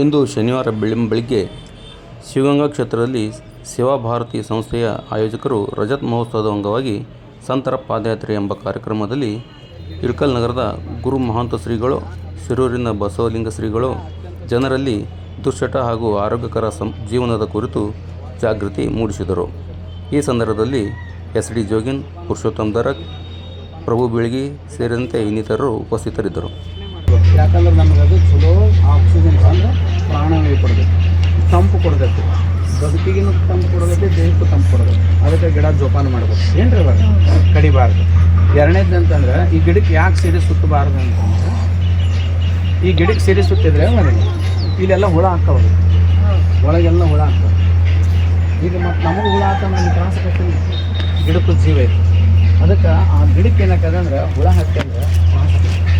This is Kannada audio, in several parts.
ಇಂದು ಶನಿವಾರ ಬೆಳಿ, ಬೆಳಿಗ್ಗೆ ಶಿವಗಂಗಾ ಕ್ಷೇತ್ರದಲ್ಲಿ ಸೇವಾಭಾರತಿ ಸಂಸ್ಥೆಯ ಆಯೋಜಕರು ರಜತ್ ಮಹೋತ್ಸವದ ಅಂಗವಾಗಿ ಸಂತರ ಪಾದಯಾತ್ರೆ ಎಂಬ ಕಾರ್ಯಕ್ರಮದಲ್ಲಿ ಇಳಕಲ್ ನಗರದ ಗುರು ಮಹಾಂತ ಶ್ರೀಗಳು, ಶಿರೂರಿನ ಬಸವಲಿಂಗ ಶ್ರೀಗಳು, ಜನರಲ್ಲಿ ದುಶ್ಚಟ ಹಾಗೂ ಆರೋಗ್ಯಕರ ಸಂ, ಜೀವನದ ಕುರಿತು ಜಾಗೃತಿ ಮೂಡಿಸಿದರು. ಈ ಸಂದರ್ಭದಲ್ಲಿ ಎಸ್ ಡಿ ಜೋಗಿನ್, ಪುರುಷೋತ್ತಮ್ ದರಕ್, ಪ್ರಭು ಬೀಳ್ಗಿ ಸೇರಿದಂತೆ ಇನ್ನಿತರರು ಉಪಸ್ಥಿತರಿದ್ದರು. ಯಾಕಂದ್ರೆ ನಮ್ಗೆ ಅದು ಚಲೋ ಆಕ್ಸಿಜನ್ ಅಂದ್ರೆ ಪ್ರಾಣವಾಯು ಕೊಡಬೇಕು. ತಂಪು ಕೊಡಬೇಕು. ಬದುಕಿಗಿನೂ ತಂಪು ಕೊಡಬೇಕು, ದೇಹಕ್ಕೂ ತಂಪು ಕೊಡಬೇಕು. ಅದಕ್ಕೆ ಗಿಡ ಜೋಪಾನ ಮಾಡ್ಬೇಕು. ಏನ್ರಿ ಇವಾಗ? ಕಡಿಬಾರ್ದು. ಎರಡನೇದು ಅಂತಂದ್ರೆ, ಈ ಗಿಡಕ್ಕೆ ಯಾಕೆ ಸಿರಿ ಸುತ್ತಬಾರ್ದು ಅಂತಂದ್ರೆ, ಈ ಗಿಡಕ್ಕೆ ಸಿರಿ ಸುತ್ತಿದ್ರೆ ಮನೆಗೆ ಇಲ್ಲೆಲ್ಲ ಹುಳ ಹಾಕವ ಒಳಗೆಲ್ಲ ಹುಳ ಹಾಕವ ಈಗ ಮತ್ತು ನಮಗೆ ಹುಳ ಹಾಕ ನಮ್ಗೆ ತ್ರಾಸ ಆಕೈತಿ ಗಿಡಕ್ಕೂ ಜೀವ ಐತಿ. ಅದಕ್ಕೆ ಆ ಗಿಡಕ್ಕೆ ಏನಾಗ್ತದೆ ಅಂದ್ರೆ, ಹುಳ ಹಾಕ್ತಂದ್ರೆ.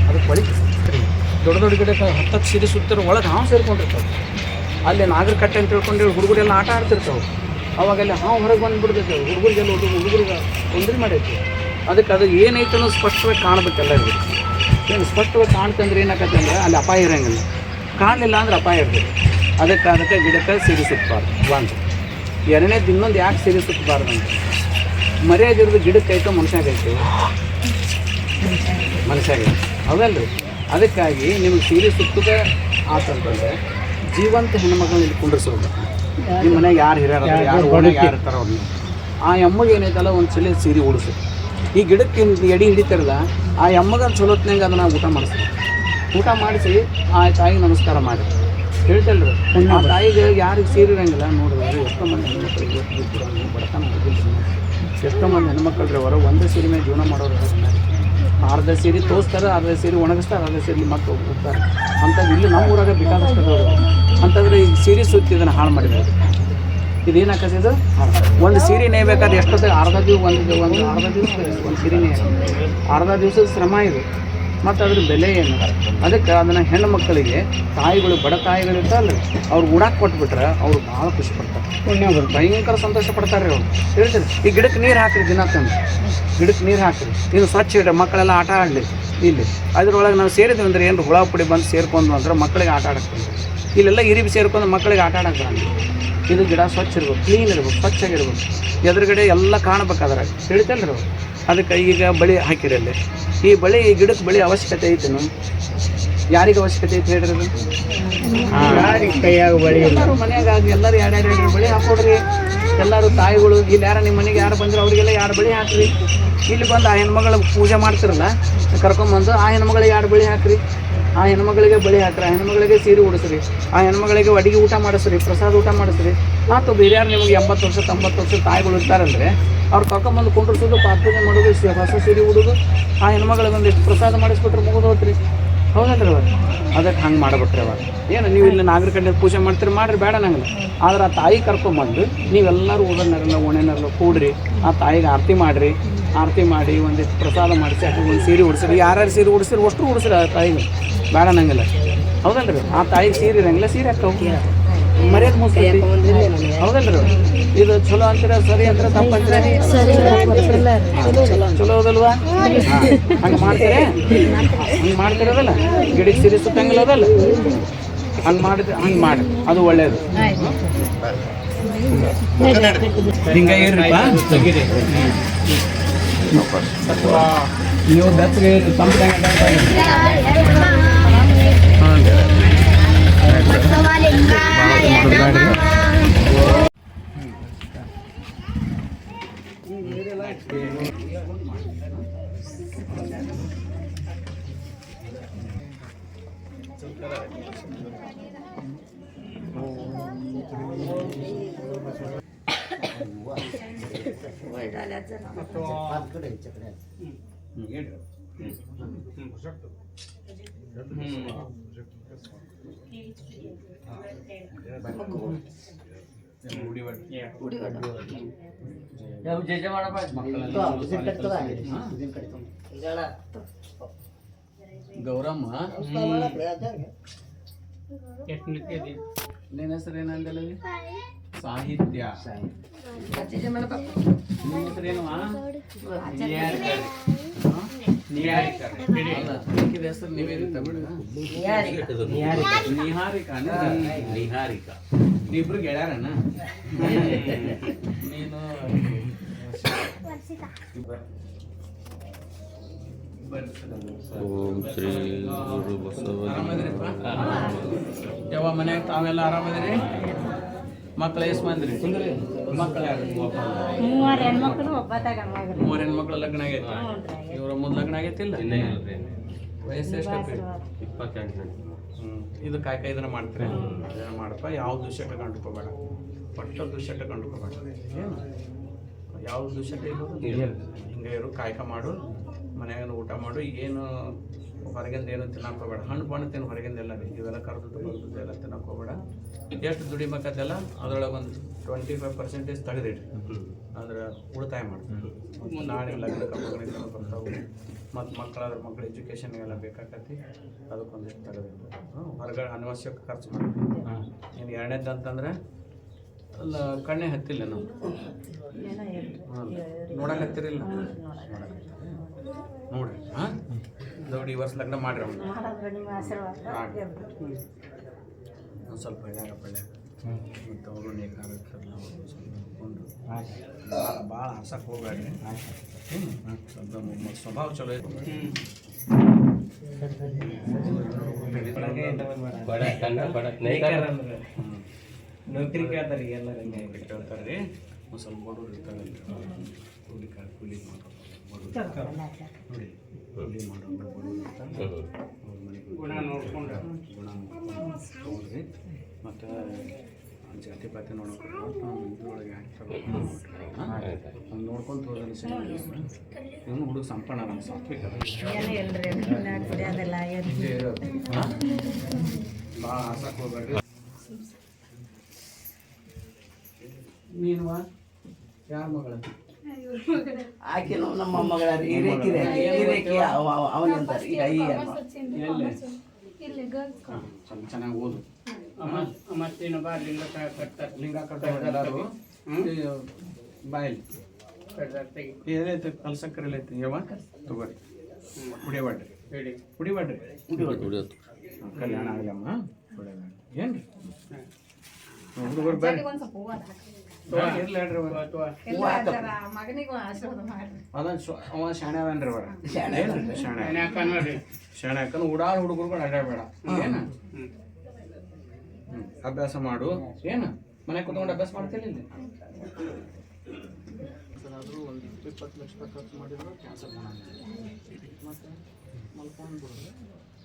ಅದಕ್ಕೆ ಬಳಿ ದೊಡ್ಡ ದೊಡ್ಡ ಗಿಡಕ್ಕೆ ಹತ್ತತ್ತು ಸಿರಿ ಸುತ್ತಿರೋ ಒಳಗೆ ಹಾವು ಸೇರ್ಕೊಂಡಿರ್ತಾವೆ. ಅಲ್ಲಿ ನಾಗರಕಟ್ಟೆ ಅಂತ ತಿಳ್ಕೊಂಡು ಹುಡುಗರೆಲ್ಲ ಆಟ ಆಡ್ತಿರ್ತಾವೆ. ಅವಾಗ ಹಾವು ಹೊರಗೆ ಬಂದುಬಿಡ್ತೈತೆ. ಹುಡುಗರಿಗೆಲ್ಲ ಹುಡುಗ ಹುಡುಗರಿಗೆ ತೊಂದರೆ ಮಾಡೈತೆ. ಅದಕ್ಕೆ ಅದು ಏನೈತೆ ಅನ್ನೋದು ಸ್ಪಷ್ಟವಾಗಿ ಕಾಣಬೇಕಲ್ಲ ಏನು ಸ್ಪಷ್ಟವಾಗಿ ಕಾಣ್ತಂದ್ರೆ ಏನಾಗತ್ತೆ ಅಂದರೆ ಅಲ್ಲಿ ಅಪಾಯ ಇರೋಂಗಿಲ್ಲ. ಕಾಣಲಿಲ್ಲ ಅಂದ್ರೆ ಅಪಾಯ ಇರ್ತದೆ. ಅದಕ್ಕೆ ಅದಕ್ಕೆ ಗಿಡಕ್ಕೆ ಸಿರಿ ಸುತ್ತಬಾರ್ದು ಒಂದು. ಎರಡನೇದು ಇನ್ನೊಂದು ಯಾಕೆ ಸಿರಿ ಸುತ್ತಬಾರ್ದು ಅಂತ. ಮರ್ಯಾದಿರೋದು ಗಿಡಕ್ಕೆ ಐತೋ ಮನುಷ್ಯಾಗೈತೆ ಮನುಷ್ಯಾಗೈತೆ ಮನುಷ್ಯಾಗ ಹೌದಲ್ರಿ ಅದಕ್ಕಾಗಿ ನಿಮಗೆ ಸೀರೆ ಸುತ್ತದ ಆತಂತಂದ್ರೆ ಜೀವಂತ ಹೆಣ್ಮಕ್ಳನ್ನ ಇಲ್ಲಿ ಕುಂಡ್ರಿಸ್ಬೇಕು ನಿಮ್ಮ ಮನೆಗೆ ಯಾರು ಹಿರಿಯರ ಯಾರು ಓಣ್ಯಾಗ ಯಾರು ಇರ್ತಾರೋ ಅವ್ರನ್ನ ಆ ಎಮ್ಮಗೆ ಏನೈತಲ್ಲ ಒಂದು ಸಲ ಸೀರೆ ಉಳಿಸು ಈ ಗಿಡಕ್ಕೆ ಎಡಿ ಹಿಡಿತಾರಲ್ಲ ಆ ಎಮ್ಮಗ ಚಲೋತ್ನಾಗ ಅದನ್ನ ಊಟ ಮಾಡಿಸ್ತೀವಿ ಊಟ ಮಾಡಿಸಿ ಆ ತಾಯಿಗೆ ನಮಸ್ಕಾರ ಮಾಡಿ. ಹೇಳ್ತಲ್ರಿ ಆ ತಾಯಿಗೆ ಯಾರಿಗೆ ಸೀರೆ ಇರಂಗಿಲ್ಲ ನೋಡಿದ್ರೆ ಎಷ್ಟೋ ಮಂದಿ ಹೆಣ್ಮಕ್ಳಿಗೆ ಬಡತನ. ಎಷ್ಟೋ ಮಂದಿ ಹೆಣ್ಮಕ್ಳ್ರಿ ಅವರು ಒಂದೇ ಸೀರೆ ಮೇಲೆ ಜೀವನ ಮಾಡೋರು. ಅರ್ಧ ಸೀರೆ ತೋರಿಸ್ತಾರೆ, ಅರ್ಧ ಸೀರೆ ಒಣಗಿಸ್ತಾರೆ, ಅರ್ಧ ಸೀರೆ ಮತ್ತೆ ಹೋಗ್ತಾರೆ. ಅಂಥದ್ದು ಇಲ್ಲಿ ನಮ್ಮ ಊರಾಗ ಬೇಕಾದಷ್ಟು ಅಂತಂದ್ರೆ ಈ ಸೀರೆ ಸುತ್ತಿ ಇದನ್ನು ಹಾಳು ಮಾಡಿದ್ರು ಇದೇನು ಇದು? ಒಂದು ಸೀರೆ ನೇಯ್ಬೇಕಾದ್ರೆ ಎಷ್ಟೊತ್ತಿಗೆ ಅರ್ಧ ದಿವಸ ಒಂದು ಒಂದು ಅರ್ಧ ದಿವಸ, ಒಂದು ಸೀರೆ ನೇಯ ಅರ್ಧ ದಿವಸದ ಶ್ರಮ ಇದು. ಮತ್ತು ಅದ್ರ ಬೆಲೆ ಏನು? ಅದಕ್ಕೆ ಅದನ್ನು ಹೆಣ್ಣು ಮಕ್ಕಳಿಗೆ ತಾಯಿಗಳು ಬಡ ತಾಯಿಗಳು ಇರ್ತಾರಲ್ಲ ಅವ್ರು ಉಡಾಕ್ ಕೊಟ್ಬಿಟ್ರೆ ಅವ್ರು ಭಾಳ ಖುಷಿ ಪಡ್ತಾರೆ. ಪುಣ್ಯ ಅವರು ಭಯಂಕರ ಸಂತೋಷ ಪಡ್ತಾರೆ ರೀ ಅವ್ರು. ಹೇಳ್ತೀನಿ ಈ ಗಿಡಕ್ಕೆ ನೀರು ಹಾಕಿರಿ ದಿನ ತಂದು ಗಿಡಕ್ಕೆ ನೀರು ಹಾಕಿರಿ. ಇದು ಸ್ವಚ್ಛ ಇಡ್ರಿ ಮಕ್ಕಳೆಲ್ಲ ಆಟ ಆಡಲಿ ಇಲ್ಲಿ. ಅದ್ರೊಳಗೆ ನಾವು ಸೇರಿದ್ವಿ ಅಂದ್ರೆ ಏನು ಹುಳ ಪುಡಿ ಬಂದು ಸೇರ್ಕೊಂಡು ಅಂದ್ರೆ ಮಕ್ಕಳಿಗೆ ಆಟ ಆಡಕ್ಕೆ ಇಲ್ಲೆಲ್ಲ ಇರಿಬಿ ಸೇರ್ಕೊಂಡು ಮಕ್ಕಳಿಗೆ ಆಟ ಆಡಕ್ಕೆ ಇದು ಗಿಡ ಸ್ವಚ್ಛ ಇರ್ಬೇಕು ಕ್ಲೀನ್ ಇರ್ಬೇಕು ಸ್ವಚ್ಛಾಗಿರ್ಬೇಕು. ಎದುರುಗಡೆ ಎಲ್ಲ ಕಾಣಬೇಕಾದ್ರೆ ತಿಳಿತಲ್ರಿ ಅವ್ರು? ಅದಕ್ಕೆ ಈಗ ಬಳಿ ಹಾಕಿರಲ್ಲಿ ಈ ಬಳಿ ಈ ಗಿಡಕ್ಕೆ ಬಳಿ ಅವಶ್ಯಕತೆ ಐತೇನು ಯಾರಿಗೆ ಅವಶ್ಯಕತೆ ಐತೆ ಹೇಳ್ರಿ ಅದು ಕೈಯಾಗ ಬಳಿ ಎಲ್ಲರೂ ಮನ್ಯಾಗ ಎಲ್ಲರೂ ಎರಡು ಎರಡು ಎರಡು ಬಳಿ ಹಾಕೊಡ್ರಿ ಎಲ್ಲರೂ ತಾಯಿಗಳು ಇಲ್ಲಿ ಯಾರು ನಿಮ್ಮ ಮನೆಗೆ ಯಾರು ಬಂದ್ರೆ ಅವರಿಗೆಲ್ಲ ಎರಡು ಬಳಿ ಹಾಕ್ರಿ. ಇಲ್ಲಿ ಬಂದು ಆ ಹೆಣ್ಮಗಳ ಪೂಜೆ ಮಾಡ್ತಿರಲ್ಲ ಕರ್ಕೊಂಬಂದು ಆ ಹೆಣ್ಮಗಳಿಗೆ ಎರಡು ಬಳಿ ಹಾಕ್ರಿ. ಆ ಹೆಣ್ಮಗಳಿಗೆ ಬಳಿ ಹಾಕ್ರಿ, ಆ ಹೆಣ್ಮಗಳಿಗೆ ಸೀರೆ ಉಡಿಸ್ರಿ, ಆ ಹೆಣ್ಮಗಳಿಗೆ ಅಡಿಗೆ ಊಟ ಮಾಡಿಸ್ರಿ, ಪ್ರಸಾದ ಊಟ ಮಾಡಿಸ್ರಿ. ಆತು ಬೇರೆ ನಿಮಗೆ ಎಂಬತ್ತು ವರ್ಷ, ತೊಂಬತ್ತು ವರ್ಷ ತಾಯಿಗಳು ಇರ್ತಾರಲ್ರಿ ಅವ್ರು ಕರ್ಕೊಂಬಂದು ಕುಂಡ್ರಿಸೋದು ಪಾತ್ರೆ ಮಾಡೋದು ಹೊಸ ಸೀರೆ ಉಡೋದು, ಆ ಹೆಣ್ಮಗಳಿಗೆ ಒಂದಿಷ್ಟು ಪ್ರಸಾದ ಮಾಡಿಸ್ಬಿಟ್ರೆ ಮುಗಿದು ಹೋತ್ರಿ ಹೌದಲ್ರಿ ಅವ್ರು? ಅದಕ್ಕೆ ಹಂಗೆ ಮಾಡ್ಬಿಟ್ರಿ ಅವಾಗ ಏನು ನೀವು ಇಲ್ಲಿ ನಾಗರಿಕಂಡ ಪೂಜೆ ಮಾಡ್ತೀರಿ, ಮಾಡ್ರಿ, ಬೇಡ ನಂಗೆ. ಆದ್ರೆ ಆ ತಾಯಿ ಕರ್ಕೊಂಬಂದು ನೀವೆಲ್ಲರೂ ಓದೋನರಲ್ಲ ಓಣೆನರಲ್ಲ ಕೂಡ್ರಿ, ಆ ತಾಯಿಗೆ ಆರತಿ ಮಾಡಿರಿ. ಆರತಿ ಮಾಡಿ ಒಂದಿಷ್ಟು ಪ್ರಸಾದ ಮಾಡಿಸಿ ಅದಕ್ಕೆ ಒಂದು ಸೀರೆ ಉಡಿಸ್ರಿ. ಯಾರ್ಯಾರು ಸೀರೆ ಉಡಿಸಿರಿ ಅಷ್ಟು ಉಡಿಸ್ರಿ ಆ ತಾಯಿಗೆ. ಬೇಡ ನಂಗಿಲ್ಲ. ಹೌದಲ್ರಿ? ಆ ತಾಯಿಗೆ ಸೀರೆ ಇರಂಗಿಲ್ಲ ಸೀರೆ ಹಾಕವು ಮರ್ಯಾದ ಮುಗಿಸ್ತೈತಿ ಹೌದಲ್ರಿ? ಇದು ಚಲೋ ಅಂತೀರ ಸರಿ ಅಂತೀರ ತಪ್ಪು ಅಂತೀರ? ಚಲೋ ಹೌದಲ್ವಾ ಹಂಗೆ ಮಾಡ್ತೀರ? ಹಂಗೆ ಮಾಡ್ತಿರೋದಲ್ಲ? ಗಿಡಕ್ಕೆ ಸೀರೆ ಸುತ್ತಂಗಿಲ್ಲ ಅದಲ್ಲ? ಹಂಗೆ ಮಾಡಿದ್ರೆ ಹಂಗೆ ಮಾಡಿ ಅದು ಒಳ್ಳೇದು. ಹಿಂಗೆ ಇರ್ರಿಪ್ಪ ನೀವು ಬೆಚ್ಚಗೆ ತಂಪು शकतो ಗೌರಮ್ಮ? ನಿನ್ನ ಹೆಸರು ಏನಂದಲ್ಲ ಸಾಹಿತ್ಯ. ನಿಮ್ಮ ಹೆಸರೇನು ನಿಹಾರಿಕಾ ನೀವಿಬ್ರು ಗೆಳ್ಯಾರನ ನೀನು ಓಂ ಶ್ರೀ ಗುರು ಬಸವ ಯಾವ ಮನ್ಯಾಗ ತಾವೆಲ್ಲ ಆರಾಮದಿರಿ ಮಕ್ಳು ಎಷ್ಟು ಮಂದಿರಿ ಯಾರು ಮೂವರು ಹೆಣ್ಮಕ್ಳು ಒಬ್ಬ ತಗೊಂಡ್ ಮೂರು ಹೆಣ್ಮಕ್ಳು ಲಗ್ನ ಆಗೈತೆ? ಇವ್ರ ಮುಂದೆ ಲಗ್ನ ಆಗೈತಿಲ್ಲ? ವಯಸ್ಸು ಎಷ್ಟು ಹ್ಞೂ ಇದು ಕಾಯಿ ಕಾಯಿ ಇದನ್ನ ಮಾಡ್ತೀರಿ? ಇದನ್ನ ಮಾಡಪ್ಪ ಯಾವ ದುಶ್ಯಟ ಕಂಡುಕೋಬೇಡ. ಪಟ್ಟ ದುಶ್ಯಟ ಕಂಡುಕೋಬೇಡ. ಏನು? ಯಾವ ದುಶ್ಯಟ ಇರೋದು ಹಿಂಗೆ ಇರು ಕಾಯ್ಕ ಮಾಡು ಮನೆಯಾಗ ಊಟ ಮಾಡು ಏನು ಹೊರಗಿಂದ ಏನು ತಿನ್ನಕ್ಕೆ ಹೋಗ್ಬೇಡ ಹಣ್ಣು ಬಣ್ಣ ತಿನ್ನು ಹೊರಗಿಂದ ಎಲ್ಲ ರೀ ಇವೆಲ್ಲ ಕರ್ದು ಬರ್ದು ಎಲ್ಲ ತಿನ್ನಕ್ಕೆ ಹೋಗ್ಬೇಡ ಎಷ್ಟು ದುಡಿಬೇಕಲ್ಲ ಅದ್ರೊಳಗೆ ಒಂದು ಟ್ವೆಂಟಿ ಫೈವ್ ಪರ್ಸೆಂಟೇಜ್ ತೆಗೆದಿಡ್ರಿ ಅಂದ್ರೆ ಉಳಿತಾಯ ಮಾಡಿ ನಾಳೆ ಲಗ್ನ ಕಬ್ಬುಗಳಿಂದ ಬರ್ತಾವೆ. ಮತ್ತು ಮಕ್ಕಳಾದ್ರೆ ಮಕ್ಕಳ ಎಜುಕೇಷನ್ಗೆಲ್ಲ ಬೇಕಾಕತಿ ಅದಕ್ಕೊಂದಿಷ್ಟು ತೆಗೆದಿಟ್ಟು ಹೊರಗಡೆ ಅನವಶ್ಯಕ ಖರ್ಚು ಮಾಡಿ ಇನ್ನು ಎರಡನೇದು ಅಂತಂದ್ರೆ ಅಲ್ಲ ಕಣ್ಣೆ ಹತ್ತಿಲ್ಲ ನಾವು. ನೋಡಕ್ಕೆ ಹತ್ತಿರಿಲ್ಲ ನೋಡ್ರಿ. ಹಾಂ? ನೋಡಿ ಈ ವರ್ಷ ಲಗ್ನ ಮಾಡ್ರಿ ಅವ್ನು. ಮಾಡಿದ್ರೆ ನಿಮ್ಮ ಆಶೀರ್ವಾದ ಒಂದು ಸ್ವಲ್ಪ ಎಳ್ಯಾಗ ಪಳ್ಯಾಗ ಮತ್ತು ಅವರು ನೇಕಾರಕ್ಕೆಲ್ಲ ಅವ್ರು ಸ್ವಲ್ಪ ನೋಡ್ಕೊಂಡು ಭಾಳ ಭಾಳ ಹರ್ಸಕ್ಕೆ ಹೋಗ್ಬೇಡ್ರಿ. ಹ್ಞೂ ಸ್ವಲ್ಪ ಸ್ವಭಾವ ಚಲೋ ಐತಿ ನೌಕರಿ ಕೇಳ್ತಾರೆ ಎಲ್ಲ ಕೇಳ್ತಾರೆ ರೀ ಒಂದು ಸ್ವಲ್ಪ ಬಡವ್ರು ಇರ್ತಾರೆ ಕೂಲಿ ಕೂಲಿ ಮಾಡೋರು ಗುಣ ನೋಡ್ಕೊಂಡು ಗುಣ ನೋಡ್ರಿ ಮತ್ತು ಜಾತಿ ಪಾತಿ ನೋಡೋಕೆ ಇದ್ರೊಳಗೆ ಹಂಗೆ ನೋಡ್ಕೊಂತ ಹೋದ್ರೆ ಇವನು ಹುಡುಗ ಸಂಪಣ ನಮ್ಮ ಸಾತ್ವಿಕ ಭಾಳ ಆಸಕ್ಕೆ ಹೋಗ್ಬೇಡ್ರಿ ನೀನು ಯಾರ ಮಗಳ? ಆಕೆನು ನಮ್ಮ ಮಗಳ ಹಿರೇಕಿದೆ ಹಿರೇಕಿ ಅವನಿಂದ ಈಗ ಈ ಅಮ್ಮ ಎಲ್ಲಿ ಹಾಂ ಸ್ವಲ್ಪ ಚೆನ್ನಾಗಿ ಓದು. ಮತ್ತೇನು ಬಾ ಲಿಂಗ ಕಟ್ತಾರೆ ಲಿಂಗ ಕಟ್ಟೋರು ಬಾಯಲ್ಲಿ ಏನೈತೆ ಕಲ್ಸಕ್ಕರೆ ಐತಿ. ಯಾವ ತಗೋರಿ. ಕುಡಿಯಬೇಡ್ರಿ ಹೇಳಿ. ಕುಡಿಬೇಡ್ರಿ. ಕಲ್ಯಾಣ ಆಗಲಮ್ಮ ಏನ್ರಿ? ಹುಡುಗರು ಬೇಡ ಉಡಾಳ ಹುಡುಗರುಗಳು ಅಡ್ಡಾಡಬೇಡ ಏನ? ಅಭ್ಯಾಸ ಮಾಡು. ಏನು? ಮನೆ ಕುತ್ಕೊಂಡು ಅಭ್ಯಾಸ ಮಾಡ್ತಿಲ್ಲ ಇಲ್ಲಿ? ಒಂದು ಇಪ್ಪತ್ತು ಲಕ್ಷ ರೂಪಾಯಿ ಖರ್ಚು ಮಾಡಿದ್ರು ಕ್ಯಾನ್ಸಲ್ ಮಾಡೋಣ ಮತ್ತು ಮಲ್ಕೊಂಡು ಬಿಡೋದು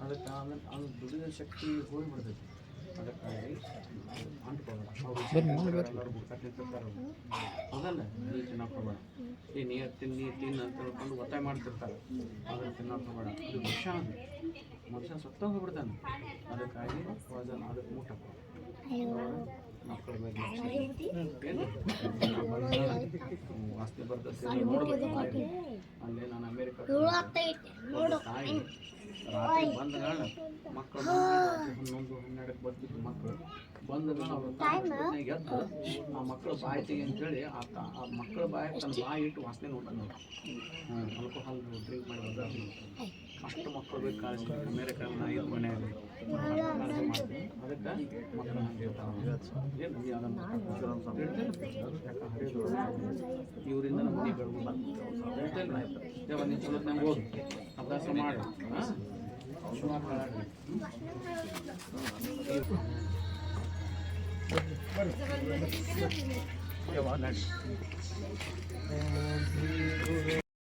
ಅದಕ್ಕೆ ಆಮೇಲೆ ಅದು ದುಡಿದ ಶಕ್ತಿ ಹೋಗ್ಬಿಡ್ತೈತಿ. ಅದಕ್ಕಾಗಿ ಅದಲ್ಲ ನೀ ತಿನ್ನಕ್ಕೆ ಹೋಗ್ಬೇಡ. ಈ ನೀರು ತಿನ್ನಿ ತಿನ್ನು ಅಂತ ಹೇಳ್ಕೊಂಡು ಒತ್ತಾಯ ಮಾಡ್ತಿರ್ತಾರೆ. ಅದನ್ನು ತಿನ್ನಕ್ಕೆ ಹೋಗಬೇಡ. ಇದು ವಿಷ ಅದು. ಮನುಷ್ಯ ಸತ್ತ ಹೋಗ್ಬಿಡ್ತಾನೆ. ಅದಕ್ಕಾಗಿ ಪಾಯ್ಸನ್ ಅದಕ್ಕೆ ಊಟ ಮಕ್ಕಳ ಮೇಲೆ ಏನು? ವಾಸನೆ ಬರ್ತದೆ ನೋಡ್ಬೇಕು. ಅಲ್ಲಿ ನಾನು ಅಮೇರಿಕಾ ತಾಯಿ. ರಾತ್ರಿ ಬಂದ ಕಾರಣ ಮಕ್ಕಳು ಹನ್ನೊಂದು ಹನ್ನೆರಡಕ್ಕೆ ಬರ್ತಿದ್ರು ಮಕ್ಕಳು. ಬಂದ ಕಾರಣ ಎದ್ದು ಆ ಮಕ್ಕಳ ಬಾಯಿ ತೆಗಿ ಅಂತೇಳಿ ಆ ತಾ- ಆ ಮಕ್ಕಳ ಬಾಯಿ ತನ್ನ ಬಾಯಿ ಇಟ್ಟು ವಾಸನೆ ನೋಡ್ತಾನೆ ಆಲ್ಕೋಹಾಲ್ ಡ್ರಿಂಕ್ ಮಾಡಿ ಅಷ್ಟು ಮಕ್ಕಳು ಬೇಕು ಕಾಳಜಿ ಅಮೇರಿಕ ಐದು ಮನೆಯಲ್ಲಿ. ಕಾಳಜಿ ಮಾಡ್ತೀನಿ ಅದಕ್ಕೆ ಮಕ್ಕಳು ಹಂಗೆ ಏನು? ಇವರಿಂದ ನಮ್ಮ ಮನೆ ಬೆಳಗು ಹೇಳ್ತೇನೆ ಯಾವ ನೀನು ಚಲೋ ನಂಗೆ ಓದು ಅಭ್ಯಾಸ ಮಾಡು. ಹಾಂ ಯಾವ ನಡಿ